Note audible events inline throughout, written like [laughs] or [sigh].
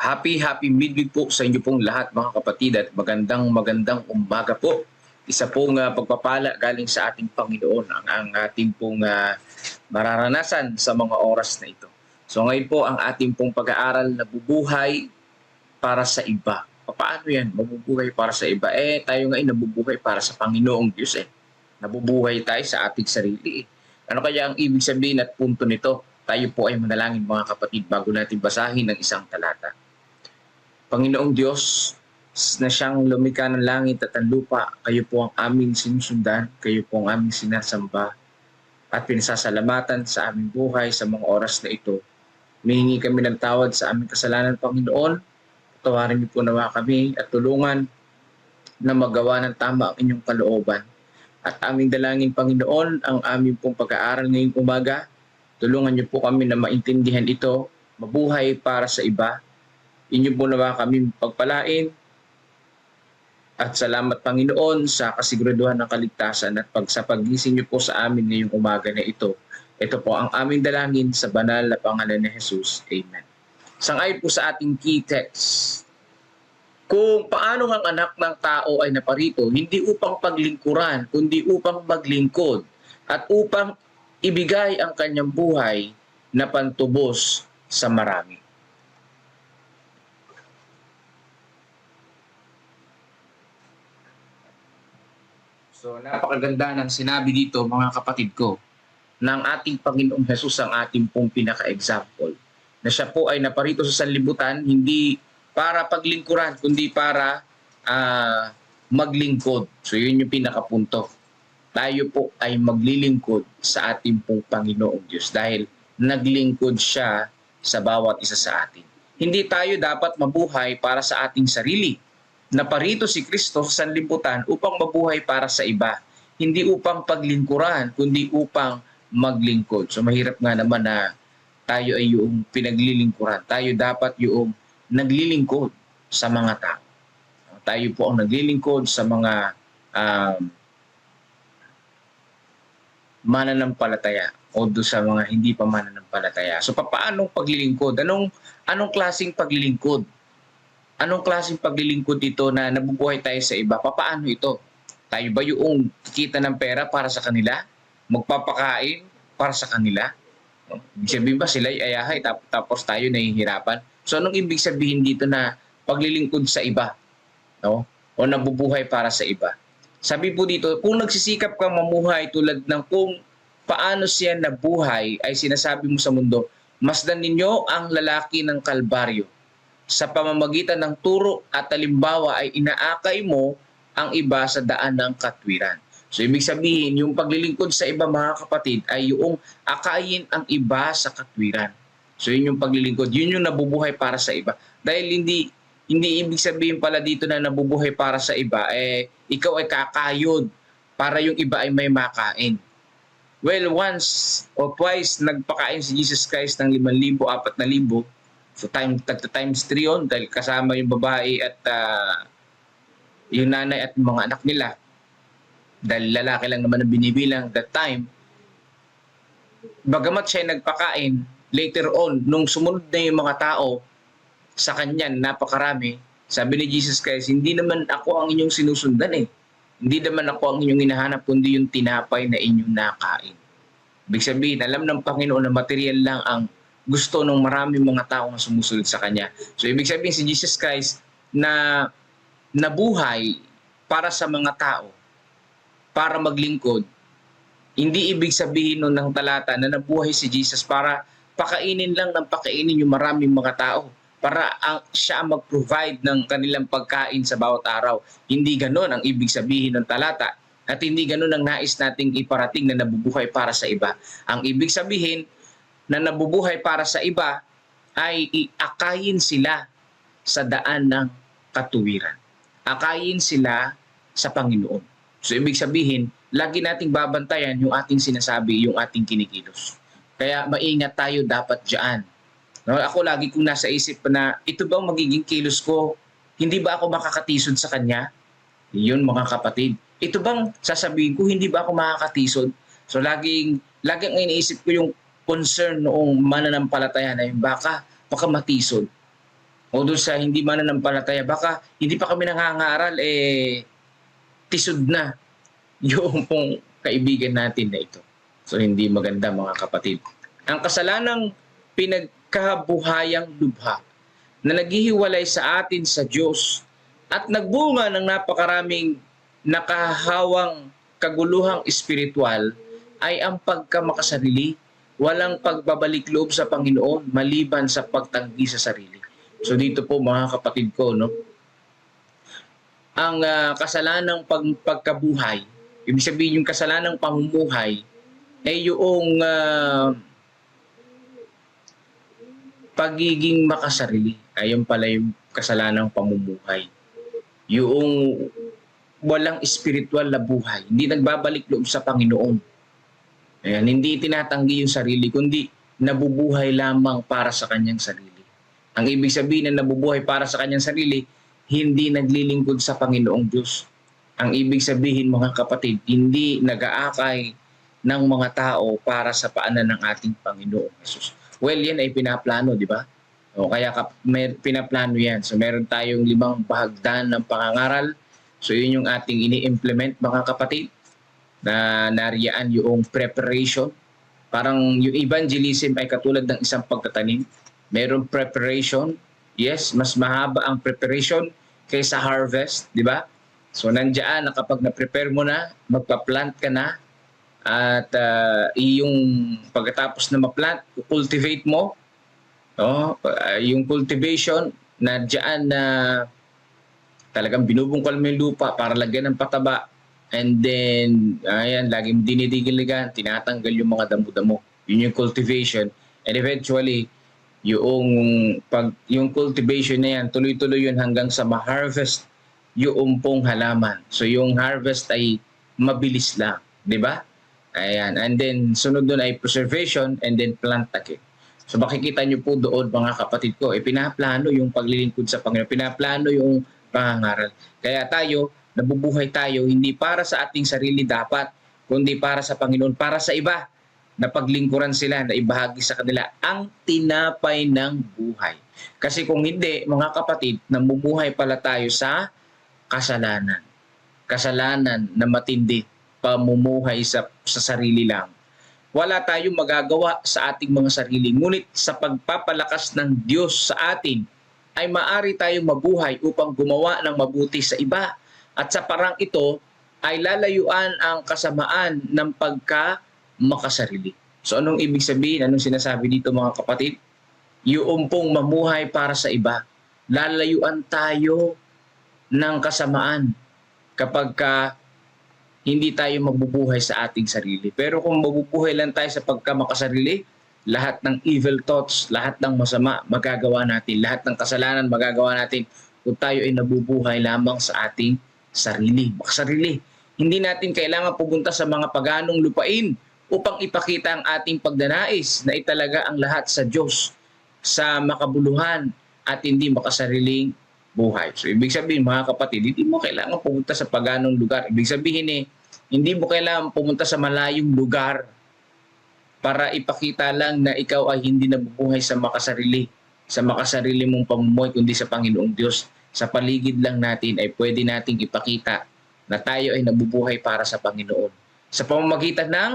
Happy, happy midweek po sa inyo pong lahat mga kapatid at magandang magandang umaga po. Isa pong uh, pagpapala galing sa ating Panginoon ang, ang ating pong uh, mararanasan sa mga oras na ito. So ngayon po ang ating pong pag-aaral na bubuhay para sa iba. Paano yan? Mabubuhay para sa iba. Eh, tayo ngayon nabubuhay para sa Panginoong Diyos eh. Nabubuhay tayo sa ating sarili eh. Ano kaya ang ibig sabihin at punto nito? Tayo po ay manalangin mga kapatid bago natin basahin ng isang talata. Panginoong Diyos na siyang lumikha ng langit at ang lupa, kayo po ang aming sinusundan, kayo po ang aming sinasamba at pinasasalamatan sa aming buhay sa mga oras na ito. Mihingi kami ng tawad sa aming kasalanan, Panginoon. Tawarin niyo po nawa kami at tulungan na magawa ng tama ang inyong kalooban. At aming dalangin, Panginoon, ang aming pong pag-aaral ngayong umaga. Tulungan niyo po kami na maintindihan ito, mabuhay para sa iba, Inyo po nawa kami pagpalain. At salamat Panginoon sa kasiguraduhan ng kaligtasan at pag sa pagising niyo po sa amin ngayong umaga na ito. Ito po ang aming dalangin sa banal na pangalan ni Jesus. Amen. Sangayon po sa ating key text. Kung paano ang anak ng tao ay naparito, hindi upang paglingkuran, kundi upang maglingkod at upang ibigay ang kanyang buhay na pantubos sa marami. So napakaganda ng sinabi dito mga kapatid ko ng ating Panginoong Jesus ang ating pong pinaka-example. Na siya po ay naparito sa sanlibutan hindi para paglingkuran kundi para uh, maglingkod. So yun yung pinakapunto. Tayo po ay maglilingkod sa ating pong Panginoong Diyos dahil naglingkod siya sa bawat isa sa atin. Hindi tayo dapat mabuhay para sa ating sarili Naparito si Kristo sa sanlibutan upang mabuhay para sa iba. Hindi upang paglingkuran, kundi upang maglingkod. So mahirap nga naman na tayo ay yung pinaglilingkuran. Tayo dapat yung naglilingkod sa mga tao. Tayo po ang naglilingkod sa mga um, mananampalataya o do sa mga hindi pa mananampalataya. So paano paglilingkod? Anong anong klasing paglilingkod? Anong klaseng paglilingkod ito na nabubuhay tayo sa iba? Paano ito? Tayo ba yung kikita ng pera para sa kanila? Magpapakain para sa kanila? Ibig sabihin ba sila ay ayahay tapos tayo nahihirapan? So anong ibig sabihin dito na paglilingkod sa iba? No? O nabubuhay para sa iba? Sabi po dito, kung nagsisikap kang mamuhay tulad ng kung paano siya nabuhay ay sinasabi mo sa mundo, masdan ninyo ang lalaki ng Kalbaryo sa pamamagitan ng turo at talimbawa ay inaakay mo ang iba sa daan ng katwiran. So ibig sabihin, yung paglilingkod sa iba mga kapatid ay yung akayin ang iba sa katwiran. So yun yung paglilingkod, yun yung nabubuhay para sa iba. Dahil hindi hindi ibig sabihin pala dito na nabubuhay para sa iba, eh ikaw ay kakayod para yung iba ay may makain. Well, once or twice nagpakain si Jesus Christ ng 5,000, 4,000, So time tagta times 3 on dahil kasama yung babae at uh, yung nanay at mga anak nila. Dahil lalaki lang naman ang binibilang that time. Bagamat siya nagpakain, later on, nung sumunod na yung mga tao sa kanya, napakarami, sabi ni Jesus Christ, hindi naman ako ang inyong sinusundan eh. Hindi naman ako ang inyong hinahanap, kundi yung tinapay na inyong nakain. Ibig sabihin, alam ng Panginoon na material lang ang gusto ng maraming mga tao na sumusunod sa Kanya. So ibig sabihin si Jesus Christ na nabuhay para sa mga tao, para maglingkod, hindi ibig sabihin nun ng talata na nabuhay si Jesus para pakainin lang ng pakainin yung maraming mga tao para ang, siya mag-provide ng kanilang pagkain sa bawat araw. Hindi ganoon ang ibig sabihin ng talata at hindi ganoon ang nais nating iparating na nabubuhay para sa iba. Ang ibig sabihin, na nabubuhay para sa iba ay iakayin sila sa daan ng katuwiran. Akayin sila sa Panginoon. So ibig sabihin, lagi nating babantayan yung ating sinasabi, yung ating kinikilos. Kaya maingat tayo dapat diyan. No, ako lagi kong nasa isip na ito ba ang magiging kilos ko? Hindi ba ako makakatisod sa kanya? Yun mga kapatid. Ito bang sasabihin ko hindi ba ako makakatisod? So laging laging iniisip ko yung concern noong mananampalataya na yung baka, baka matisod. o doon sa hindi mananampalataya, baka hindi pa kami nangangaral, eh, tisod na [laughs] yung pong kaibigan natin na ito. So, hindi maganda mga kapatid. Ang kasalanang pinagkabuhayang lubha na naghihiwalay sa atin sa Diyos at nagbunga ng napakaraming nakahawang kaguluhang espiritual ay ang pagkamakasarili, walang pagbabalik loob sa Panginoon maliban sa pagtanggi sa sarili. So dito po mga kapatid ko, no? Ang ah, kasalanang pag, pagkabuhay, ibig sabihin yung kasalanang pamumuhay, ay yung ah, pagiging makasarili. Ayun pala yung kasalanang pamumuhay. Yung walang spiritual na buhay. Hindi nagbabalik loob sa Panginoon. Ayan, hindi tinatanggi yung sarili, kundi nabubuhay lamang para sa kanyang sarili. Ang ibig sabihin na nabubuhay para sa kanyang sarili, hindi naglilingkod sa Panginoong Diyos. Ang ibig sabihin mga kapatid, hindi nag-aakay ng mga tao para sa paanan ng ating Panginoong Jesus. Well, yan ay pinaplano, di ba? O kaya kap, may, pinaplano yan. So meron tayong limang bahagdan ng pangangaral. So yun yung ating ini-implement mga kapatid na nariyaan yung preparation. Parang yung evangelism ay katulad ng isang pagtatanim. Merong preparation. Yes, mas mahaba ang preparation kaysa harvest, di ba? So nandiyan na kapag na-prepare mo na, magpa-plant ka na, at uh, yung pagkatapos na ma-plant, cultivate mo, oh, uh, yung cultivation, na diyan na talagang binubungkal mo yung lupa para lagyan ng pataba. And then, ayan, laging dinidigiligan, tinatanggal yung mga damo-damo. Yun yung cultivation. And eventually, yung pag yung cultivation na yan, tuloy-tuloy yun hanggang sa ma-harvest yung pong halaman. So yung harvest ay mabilis lang, 'di ba? Ayan. And then sunod doon ay preservation and then plant again. So makikita niyo po doon mga kapatid ko, eh, yung paglilingkod sa Panginoon, pinaplano yung pangangaral. Kaya tayo, nabubuhay tayo hindi para sa ating sarili dapat, kundi para sa Panginoon, para sa iba na paglingkuran sila, na ibahagi sa kanila ang tinapay ng buhay. Kasi kung hindi, mga kapatid, namumuhay pala tayo sa kasalanan. Kasalanan na matindi, pamumuhay sa, sa sarili lang. Wala tayong magagawa sa ating mga sarili. Ngunit sa pagpapalakas ng Diyos sa atin, ay maari tayong mabuhay upang gumawa ng mabuti sa iba. At sa parang ito, ay lalayuan ang kasamaan ng pagka makasarili. So anong ibig sabihin? Anong sinasabi dito mga kapatid? Yung pong mamuhay para sa iba. Lalayuan tayo ng kasamaan kapag ka hindi tayo mabubuhay sa ating sarili. Pero kung mabubuhay lang tayo sa pagkamakasarili, lahat ng evil thoughts, lahat ng masama magagawa natin, lahat ng kasalanan magagawa natin kung tayo ay nabubuhay lamang sa ating sarili, makasarili. Hindi natin kailangan pumunta sa mga paganong lupain upang ipakita ang ating pagdanais na italaga ang lahat sa Diyos sa makabuluhan at hindi makasariling buhay. So ibig sabihin mga kapatid, hindi mo kailangan pumunta sa paganong lugar. Ibig sabihin eh, hindi mo kailangan pumunta sa malayong lugar para ipakita lang na ikaw ay hindi nabubuhay sa makasarili, sa makasarili mong pamumuhay kundi sa Panginoong Diyos. Sa paligid lang natin ay pwede nating ipakita na tayo ay nabubuhay para sa Panginoon. Sa pamamagitan ng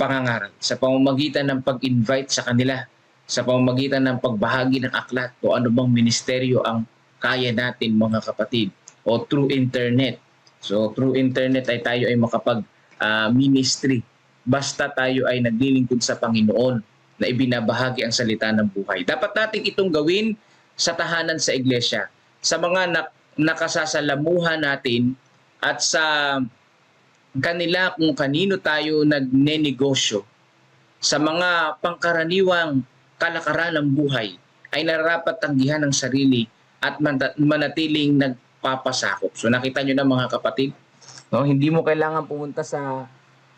pangangaral, sa pamamagitan ng pag-invite sa kanila, sa pamamagitan ng pagbahagi ng aklat o bang ministeryo ang kaya natin mga kapatid o through internet. So through internet ay tayo ay makapag ah, ministry basta tayo ay naglilingkod sa Panginoon na ibinabahagi ang salita ng buhay. Dapat natin itong gawin sa tahanan sa iglesia, sa mga nak- nakasasalamuhan natin at sa kanila kung kanino tayo nagnenegosyo sa mga pangkaraniwang kalakaran ng buhay ay nararapat tanggihan ng sarili at man- manatiling nagpapasakop. So nakita nyo na mga kapatid, no? hindi mo kailangan pumunta sa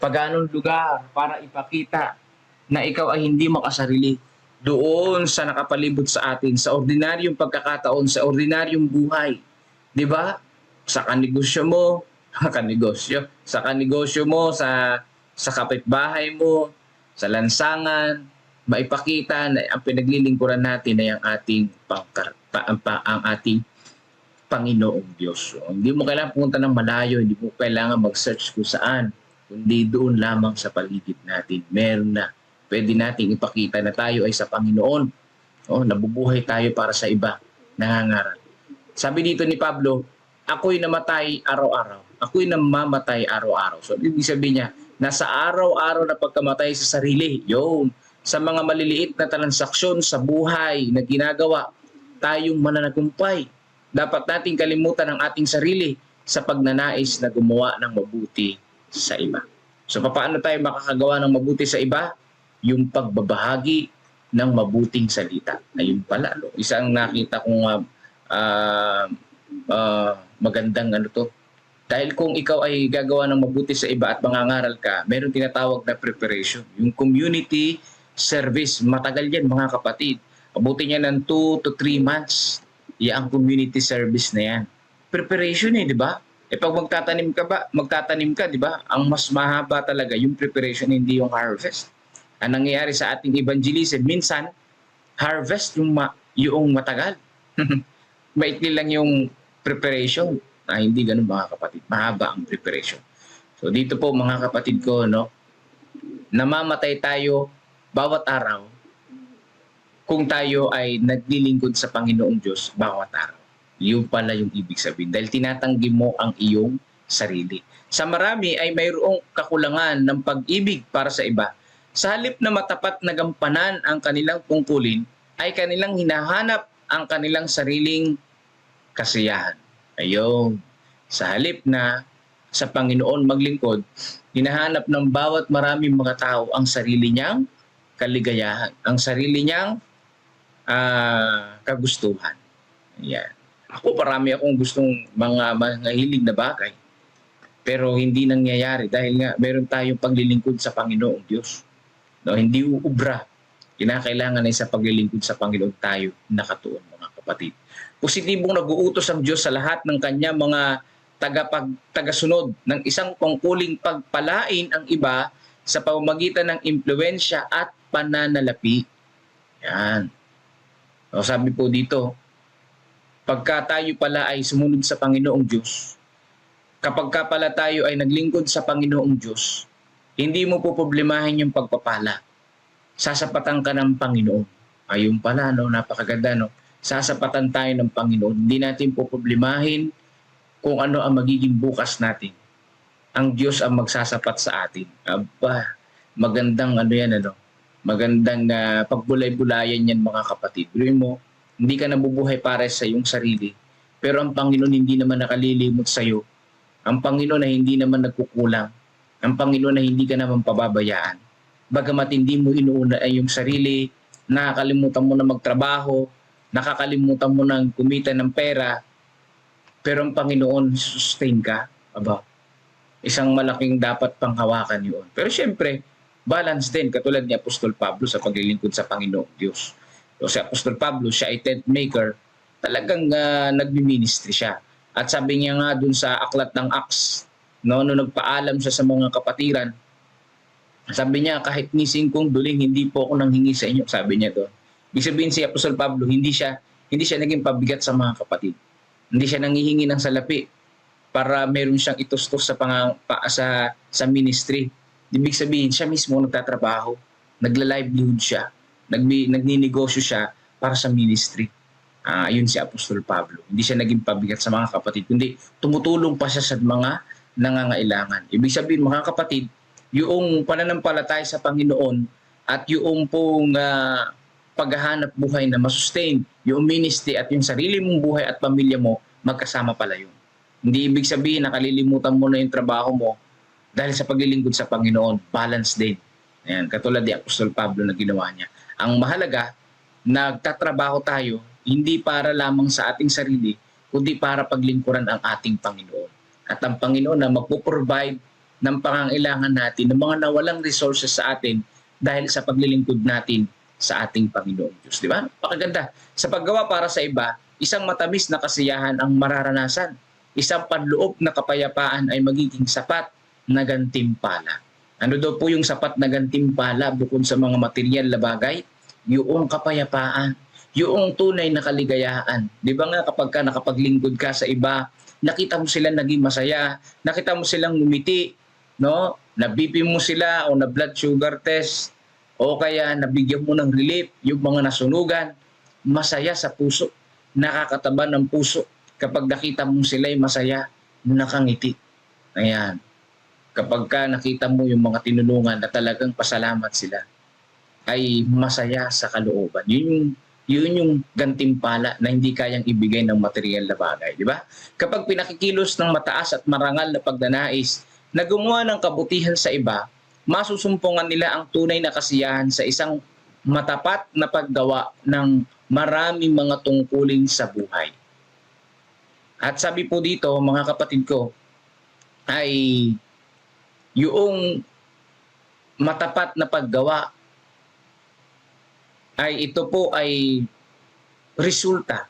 paganong lugar para ipakita na ikaw ay hindi makasarili doon sa nakapalibot sa atin, sa ordinaryong pagkakataon, sa ordinaryong buhay. Di ba? Sa kanegosyo mo, [laughs] kanegosyo, sa kanegosyo mo, sa, sa kapitbahay mo, sa lansangan, maipakita na ang pinaglilingkuran natin ay ang ating pangkar pa, pa, ang ating Panginoong Diyos. So, hindi mo kailangan pumunta ng malayo, hindi mo kailangan mag-search kung saan, kundi doon lamang sa paligid natin. Meron na. Pwede nating ipakita na tayo ay sa Panginoon. Oh, nabubuhay tayo para sa iba. Nangangaral. Sabi dito ni Pablo, ako'y namatay araw-araw. Ako'y namamatay araw-araw. So, ibig sabihin niya, nasa araw-araw na pagkamatay sa sarili. Yun. Sa mga maliliit na transaksyon sa buhay na ginagawa, tayong mananagumpay. Dapat nating kalimutan ang ating sarili sa pagnanais na gumawa ng mabuti sa iba. So paano tayo makakagawa ng mabuti sa iba? Yung pagbabahagi ng mabuting salita. Ayun pala, no? isang nakita kong uh, uh, uh, magandang ano to. Dahil kung ikaw ay gagawa ng mabuti sa iba at mangangaral ka, meron tinatawag na preparation. Yung community service, matagal yan mga kapatid. Abuti niya ng 2 to 3 months. Yan ang community service na yan. Preparation eh, di ba? Eh pag magtatanim ka ba, magtatanim ka, di ba? Ang mas mahaba talaga yung preparation, hindi yung harvest. Ang nangyayari sa ating evangelism, minsan, harvest yung, ma- yung matagal. [laughs] Maikli lang yung preparation. Ah, hindi ganun mga kapatid. Mahaba ang preparation. So dito po mga kapatid ko, no, namamatay tayo bawat araw kung tayo ay naglilingkod sa Panginoong Diyos bawat araw. Yun pala yung ibig sabihin. Dahil tinatanggi mo ang iyong sarili. Sa marami ay mayroong kakulangan ng pag-ibig para sa iba. Sa halip na matapat na gampanan ang kanilang tungkulin, ay kanilang hinahanap ang kanilang sariling kasiyahan. Ayun. Sa halip na sa Panginoon maglingkod, hinahanap ng bawat maraming mga tao ang sarili niyang kaligayahan, ang sarili niyang ah, kagustuhan. Yan. Ako parami akong gustong mga mga hilig na bagay. Pero hindi nangyayari dahil nga meron tayong paglilingkod sa Panginoong Diyos. No, hindi uubra. Kinakailangan ay sa paglilingkod sa Panginoon tayo nakatuon mga kapatid. Positibong nag-uutos ang Diyos sa lahat ng kanya mga tagapag tagasunod ng isang tungkuling pagpalain ang iba sa pamamagitan ng impluensya at pananalapi. Yan. O sabi po dito, pagka tayo pala ay sumunod sa Panginoong Diyos, kapag ka pala tayo ay naglingkod sa Panginoong Diyos, hindi mo po problemahin yung pagpapala. Sasapatan ka ng Panginoon. Ayun pala, no? napakaganda. No? Sasapatan tayo ng Panginoon. Hindi natin po problemahin kung ano ang magiging bukas natin. Ang Diyos ang magsasapat sa atin. Aba, magandang ano yan, ano? Magandang uh, pagbulay-bulayan yan mga kapatid. Pero mo, hindi ka nabubuhay para sa iyong sarili. Pero ang Panginoon hindi naman nakalilimot sa iyo. Ang Panginoon ay hindi naman nagkukulang. Ang Panginoon ay hindi ka naman pababayaan. Bagamat hindi mo inuuna ay yung sarili, nakakalimutan mo na magtrabaho, nakakalimutan mo na kumita ng pera, pero ang Panginoon sustain ka. Aba, isang malaking dapat panghawakan yun. Pero syempre, balance din, katulad ni Apostol Pablo sa paglilingkod sa Panginoong Diyos. So si Apostol Pablo, siya ay tent maker, talagang uh, nagmi-ministry siya. At sabi niya nga dun sa aklat ng Acts, no, no nagpaalam siya sa mga kapatiran, sabi niya, kahit ni singkong duling, hindi po ako nanghingi sa inyo, sabi niya doon. Ibig sabihin si Apostol Pablo, hindi siya, hindi siya naging pabigat sa mga kapatid. Hindi siya nangihingi ng salapi para meron siyang itustos sa, pang, pa, sa, sa ministry. Ibig sabihin, siya mismo nagtatrabaho, nagla-livelihood siya, nagmi, nagninegosyo siya para sa ministry. Uh, ayun si Apostol Pablo. Hindi siya naging pabigat sa mga kapatid, kundi tumutulong pa siya sa mga nangangailangan. Ibig sabihin, mga kapatid, yung pananampalataya sa Panginoon at yung pong uh, paghahanap buhay na masustain, yung ministry at yung sarili mong buhay at pamilya mo, magkasama pala yun. Hindi ibig sabihin nakalilimutan mo na yung trabaho mo dahil sa paglilingkod sa Panginoon, balance din. Ayan, katulad ni Apostol Pablo na ginawa niya. Ang mahalaga, nagtatrabaho tayo hindi para lamang sa ating sarili, kundi para paglingkuran ang ating Panginoon. At ang Panginoon na magpo-provide ng pangangailangan natin, ng mga nawalang resources sa atin dahil sa paglilingkod natin sa ating Panginoong Diyos. Di ba? Pakaganda. Sa paggawa para sa iba, isang matamis na kasiyahan ang mararanasan. Isang panloob na kapayapaan ay magiging sapat na gantimpala. Ano daw po yung sapat na gantimpala bukod sa mga material na bagay? Yung kapayapaan. yung tunay na kaligayahan. Di ba nga kapag ka nakapaglingkod ka sa iba, nakita mo sila naging masaya, nakita mo silang ngumiti, no? Nabipi mo sila o na blood sugar test o kaya nabigyan mo ng relief yung mga nasunugan, masaya sa puso, nakakataba ng puso kapag nakita mo sila'y masaya, nakangiti. Ayan. Kapag ka nakita mo yung mga tinulungan na talagang pasalamat sila, ay masaya sa kalooban. Yun yung yun yung gantimpala na hindi kayang ibigay ng material na bagay, di ba? Kapag pinakikilos ng mataas at marangal na pagnanais na gumawa ng kabutihan sa iba, masusumpungan nila ang tunay na kasiyahan sa isang matapat na paggawa ng maraming mga tungkulin sa buhay. At sabi po dito, mga kapatid ko, ay yung matapat na paggawa ay ito po ay resulta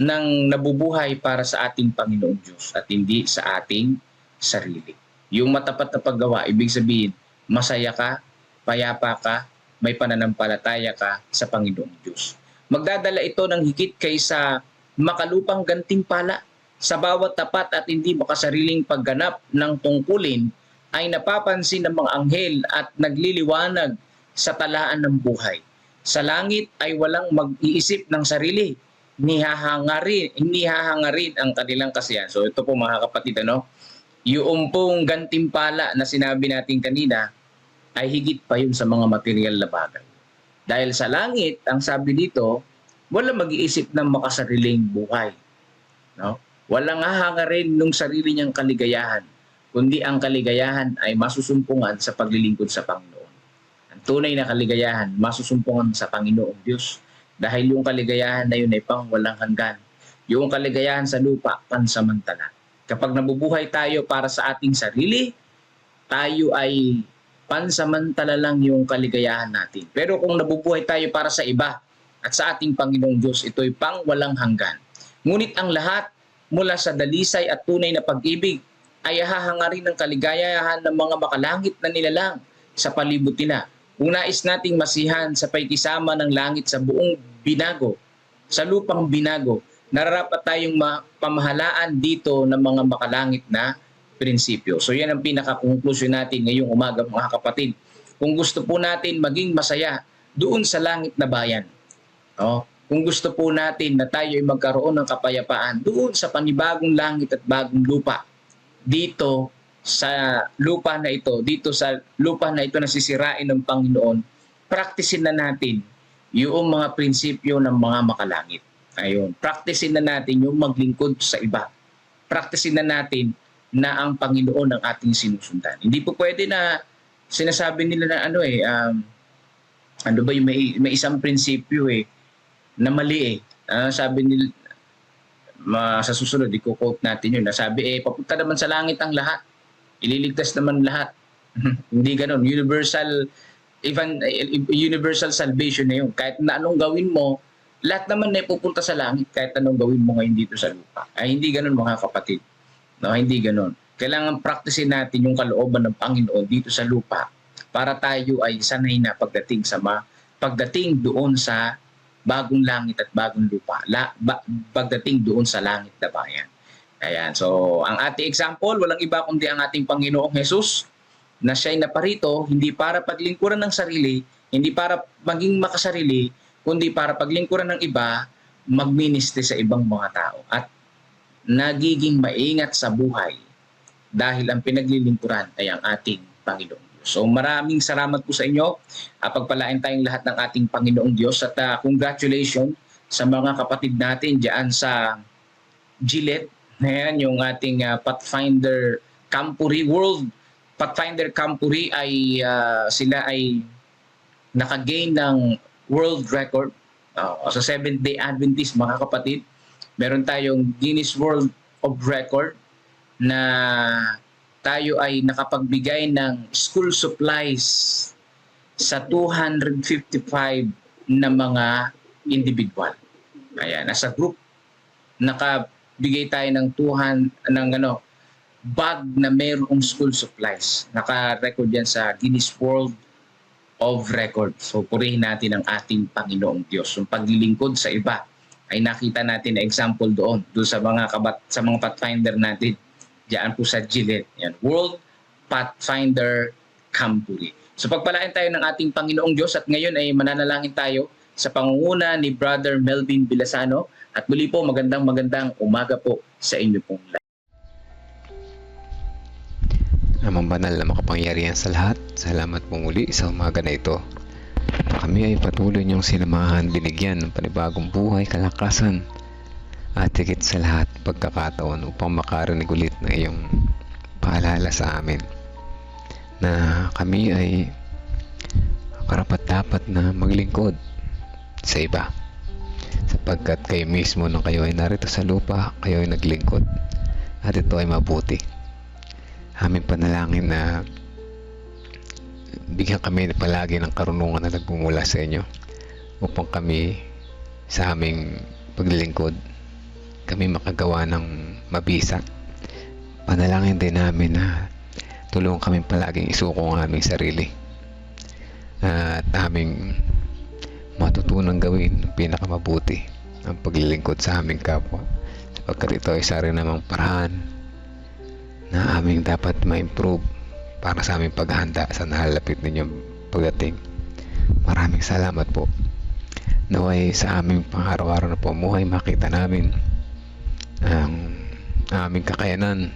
ng nabubuhay para sa ating Panginoong Diyos at hindi sa ating sarili. Yung matapat na paggawa, ibig sabihin, masaya ka, payapa ka, may pananampalataya ka sa Panginoong Diyos. Magdadala ito ng higit kaysa makalupang gantimpala sa bawat tapat at hindi makasariling pagganap ng tungkulin ay napapansin ng mga anghel at nagliliwanag sa talaan ng buhay. Sa langit ay walang mag-iisip ng sarili, nihahangarin, nihahangarin ang kanilang kasiyahan. So ito po mga kapatid, ano, yung pong gantimpala na sinabi natin kanina ay higit pa yun sa mga material na bagay. Dahil sa langit, ang sabi dito, wala mag-iisip ng makasariling buhay. No? Walang hahangarin nung sarili niyang kaligayahan, kundi ang kaligayahan ay masusumpungan sa paglilingkod sa Panginoon. Tunay na kaligayahan, masusumpungan sa Panginoong Diyos. Dahil yung kaligayahan na yun ay pang walang hanggan. Yung kaligayahan sa lupa, pansamantala. Kapag nabubuhay tayo para sa ating sarili, tayo ay pansamantala lang yung kaligayahan natin. Pero kung nabubuhay tayo para sa iba at sa ating Panginoong Diyos, ito'y pang walang hanggan. Ngunit ang lahat mula sa dalisay at tunay na pag-ibig ay hahangarin ng kaligayahan ng mga makalangit na nilalang sa palibot nila. Kung nais nating masihan sa paikisama ng langit sa buong binago, sa lupang binago, nararapat tayong ma- pamahalaan dito ng mga makalangit na prinsipyo. So yan ang pinaka-conclusion natin ngayong umaga mga kapatid. Kung gusto po natin maging masaya doon sa langit na bayan, no? kung gusto po natin na tayo ay magkaroon ng kapayapaan doon sa panibagong langit at bagong lupa, dito sa lupa na ito, dito sa lupa na ito na sisirain ng Panginoon, praktisin na natin yung mga prinsipyo ng mga makalangit. Ayun, praktisin na natin yung maglingkod sa iba. Praktisin na natin na ang Panginoon ang ating sinusundan. Hindi po pwede na sinasabi nila na ano eh, um, ano ba yung may, may isang prinsipyo eh, na mali eh. Ah, sabi nila, ma, sa susunod, i-quote natin yun. Sabi eh, papunta naman sa langit ang lahat. Ililigtas naman lahat. [laughs] Hindi ganun. Universal, even, universal salvation na yun. Kahit na anong gawin mo, lahat naman na pupunta sa langit kahit anong gawin mo ngayon dito sa lupa. Ay hindi ganun mga kapatid. No, hindi ganoon. Kailangan praktisin natin yung kalooban ng Panginoon dito sa lupa para tayo ay sanay na pagdating sa ma, pagdating doon sa bagong langit at bagong lupa. La, ba, pagdating doon sa langit na bayan. Ayan. So, ang ating example, walang iba kundi ang ating Panginoong Jesus na siya'y naparito hindi para paglingkuran ng sarili, hindi para maging makasarili, kundi para paglingkuran ng iba, magministry sa ibang mga tao. At nagiging maingat sa buhay dahil ang pinaglilingkuran ay ang ating Panginoong Diyos. So maraming salamat po sa inyo. Uh, pagpalain tayong lahat ng ating Panginoong Diyos at uh, congratulations sa mga kapatid natin diyan sa Gillette. Ayan, yung ating uh, Pathfinder Campuri World Pathfinder Campuri ay uh, sila ay nakagain ng world record uh, sa Seventh Day Adventist mga kapatid meron tayong Guinness World of Record na tayo ay nakapagbigay ng school supplies sa 255 na mga individual. Ayan, nasa group nakabigay tayo ng 200 ng ano bag na mayroong school supplies. Naka-record yan sa Guinness World of record. So purihin natin ang ating Panginoong Diyos. Yung paglilingkod sa iba ay nakita natin na example doon, doon sa mga kabat, sa mga pathfinder natin. Diyan po sa Gillette. Yan. World Pathfinder Campuri. So pagpalain tayo ng ating Panginoong Diyos at ngayon ay mananalangin tayo sa pangunguna ni Brother Melvin Bilasano at muli po magandang magandang umaga po sa inyo pong lahat. Amang banal na makapangyarihan sa lahat, salamat po muli sa umaga na ito. Kami ay patuloy niyong sinamahan, binigyan ng panibagong buhay, kalakasan, at higit sa lahat pagkakataon upang makarinig ulit ng iyong paalala sa amin na kami ay karapat dapat na maglingkod sa iba sapagkat kayo mismo nang kayo ay narito sa lupa, kayo ay naglingkod at ito ay mabuti. Aming panalangin na bigyan kami palagi ng karunungan na nagmumula sa inyo upang kami sa aming paglilingkod kami makagawa ng mabisa. Panalangin din namin na tulungan kami palaging isuko ang aming sarili at aming matutunang gawin pinakamabuti ang paglilingkod sa aming kapwa sapagkat ito ay isa rin namang paraan na aming dapat ma-improve para sa aming paghahanda sa nalalapit ninyong pagdating. Maraming salamat po. Naway sa aming pang-araw-araw na pumuhay makita namin ang aming kakayanan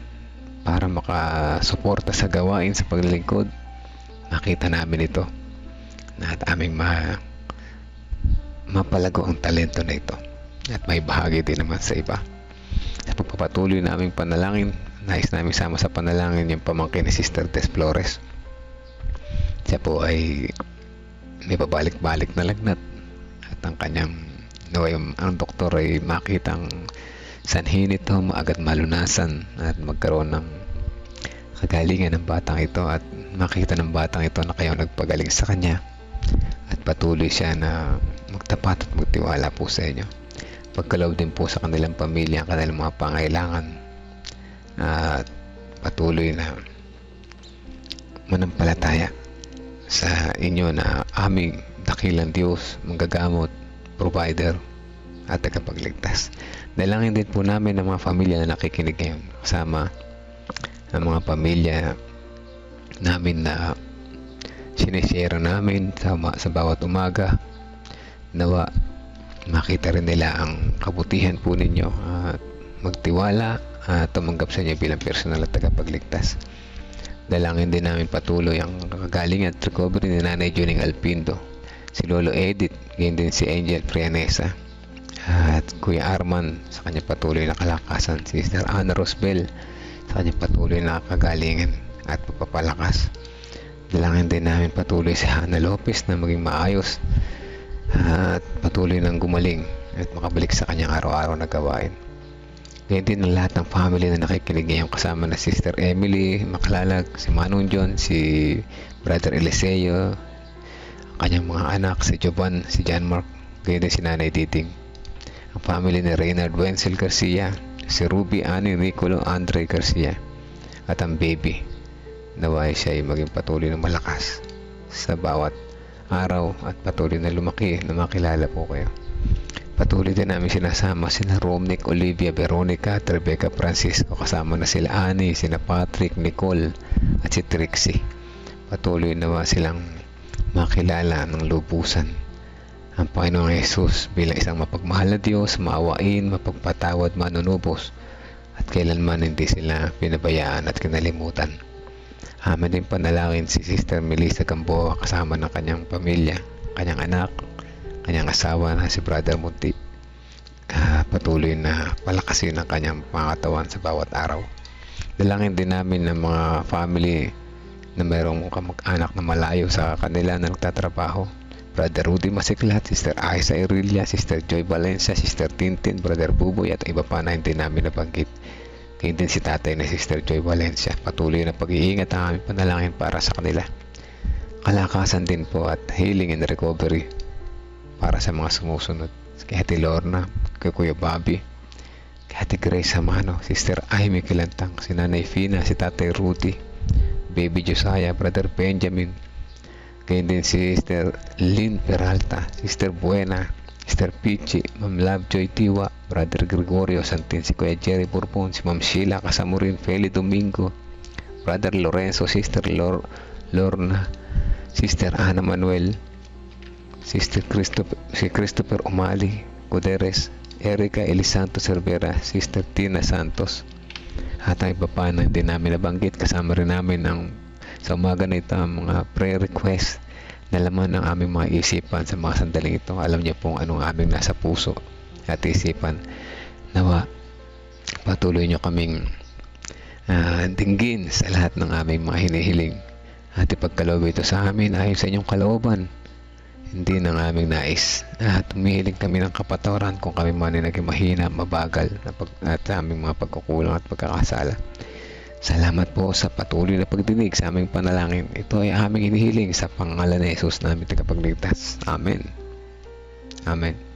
para makasuporta sa gawain sa paglilingkod. Makita namin ito na at aming ma mapalago ang talento na ito at may bahagi din naman sa iba. Sa pagpapatuloy na aming panalangin, nais namin sama sa panalangin yung pamangkin ni Sister Tess Flores. Siya po ay may pabalik-balik na lagnat at ang kanyang naway ang doktor ay makitang sanhi nito maagad malunasan at magkaroon ng kagalingan ng batang ito at makita ng batang ito na kayo nagpagaling sa kanya at patuloy siya na magtapat at magtiwala po sa inyo. Pagkaloob din po sa kanilang pamilya ang kanilang mga pangailangan. At patuloy na manampalataya sa inyo na aming dakilang Diyos, manggagamot, provider, at tagapagligtas. Dalangin din po namin ang mga pamilya na nakikinig ngayon. Kasama ang mga pamilya namin na sinishare namin sa, sa bawat umaga nawa makita rin nila ang kabutihan po ninyo at magtiwala at tumanggap sa inyo bilang personal at tagapagligtas. Dalangin din namin patuloy ang kagaling at recovery ni Nanay Juning Alpindo, si Lolo Edith, ganyan din si Angel Prianesa, at Kuya Arman sa kanya patuloy na kalakasan, si Sister Ana Rosbel sa kanya patuloy na kagalingan at pagpapalakas. Dalangin din namin patuloy si Hana Lopez na maging maayos at patuloy nang gumaling at makabalik sa kanyang araw-araw na gawain. Ganyan din ang lahat ng family na nakikinig ngayon kasama na Sister Emily Makalalag, si Manong John, si Brother Eliseo, ang kanyang mga anak, si Jovan, si John Mark, ganyan din si Nanay Diting. Ang family ni Reynard Wenzel Garcia, si Ruby Ani Nicolo Andre Garcia, at ang baby. Naway siya ay maging patuloy na malakas sa bawat araw at patuloy na lumaki na makilala po kayo. Patuloy din namin sinasama sina Romnick, Olivia, Veronica at Rebecca Francisco kasama na sila Ani, sina Patrick, Nicole at si Trixie. Patuloy nawa silang makilala ng lubusan ang Panginoong Yesus bilang isang mapagmahal na Diyos, maawain, mapagpatawad, manunubos at kailanman hindi sila pinabayaan at kinalimutan. Amin din panalangin si Sister Melissa Gamboa kasama ng kanyang pamilya, kanyang anak, kanyang asawa na si Brother Munti uh, patuloy na palakasin ang kanyang pangatawan sa bawat araw. Dalangin din namin ng mga family na mayroong kamag-anak na malayo sa kanila na nagtatrabaho. Brother Rudy Masiklat, Sister Aiza Irilia, Sister Joy Valencia, Sister Tintin, Brother Buboy at iba pa na hindi namin nabanggit. Kaya din si tatay na Sister Joy Valencia. Patuloy na pag-iingat ang aming panalangin para sa kanila. Kalakasan din po at healing and recovery para sa mga sumusunod. Kay Ate Lorna, kay Kuya Bobby, kay Ate Grace Samano, Sister Amy Kilantang, si Nanay Fina, si Tatay Rudy, Baby Josiah, Brother Benjamin, Kaya din si Sister Lynn Peralta, Sister Buena, Sister Pichi, Ma'am Lovejoy Tiwa, Brother Gregorio Santin, si Kuya Jerry Purpon, si Ma'am Sheila Kasamurin, Feli Domingo, Brother Lorenzo, Sister Lor Lorna, Sister Ana Manuel, Sister Christopher, si Christopher Umali, Guterres, Erica Elisanto Cervera, Sister Tina Santos, at ang iba pa na hindi namin nabanggit. Kasama rin namin ang sa umaga na ito ang mga prayer request na laman ng aming mga isipan sa mga sandaling ito. Alam niyo pong anong aming nasa puso at isipan. Nawa, patuloy niyo kaming ah, dinggin sa lahat ng aming mga hinihiling. At ipagkaloob ito sa amin ayon sa inyong kalooban. Hindi ng aming nais. At humihiling kami ng kapatawaran kung kami man ay naging mahina, mabagal na pag, at aming mga pagkukulang at pagkakasala. Salamat po sa patuloy na pagdinig sa aming panalangin. Ito ay aming inihiling sa pangalan ni Jesus namin tagapagligtas. Amen. Amen.